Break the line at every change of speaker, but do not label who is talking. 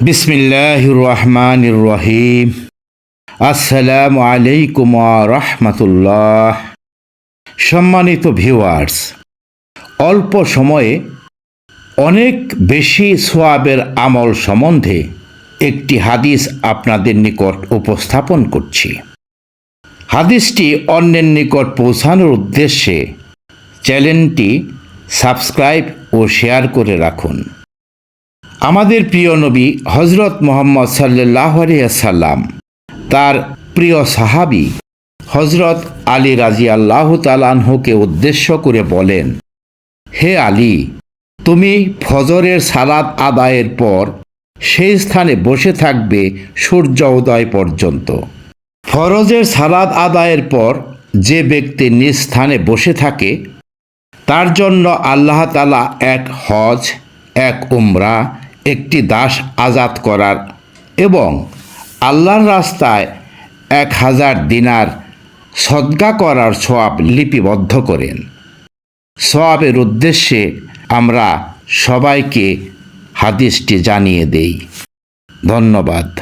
বিসমিল্লাহ রহমান রহিম আসসালামু আলাইকুম রহমতুল্লাহ। সম্মানিত ভিউয়ার্স, অল্প সময়ে অনেক বেশি সোয়াবের আমল সম্বন্ধে একটি হাদিস আপনাদের নিকট উপস্থাপন করছি। হাদিসটি অন্যের নিকট পৌঁছানোর উদ্দেশ্যে চ্যানেলটি সাবস্ক্রাইব ও শেয়ার করে রাখুন। আমাদের প্রিয় নবী হজরত মোহাম্মদ সাল্লাহ সাল্লাম তার প্রিয় সাহাবি হজরত আলী রাজি আল্লাহ তালানহুকে উদ্দেশ্য করে বলেন, হে আলী, তুমি ফজরের সালাদ আদায়ের পর সেই স্থানে বসে থাকবে সূর্য উদয় পর্যন্ত। ফরজের সালাদ আদায়ের পর যে ব্যক্তি নিজ স্থানে বসে থাকে, তার জন্য আল্লাহ তালা এক হজ, এক উমরা একটি দাস আজাদ করার এবং আল্লাহর রাস্তায় এক হাজার দিনার সদ্গা করার সোয়াব লিপিবদ্ধ করেন। সোয়াবের উদ্দেশ্যে আমরা সবাইকে হাদিসটি জানিয়ে দেই। ধন্যবাদ।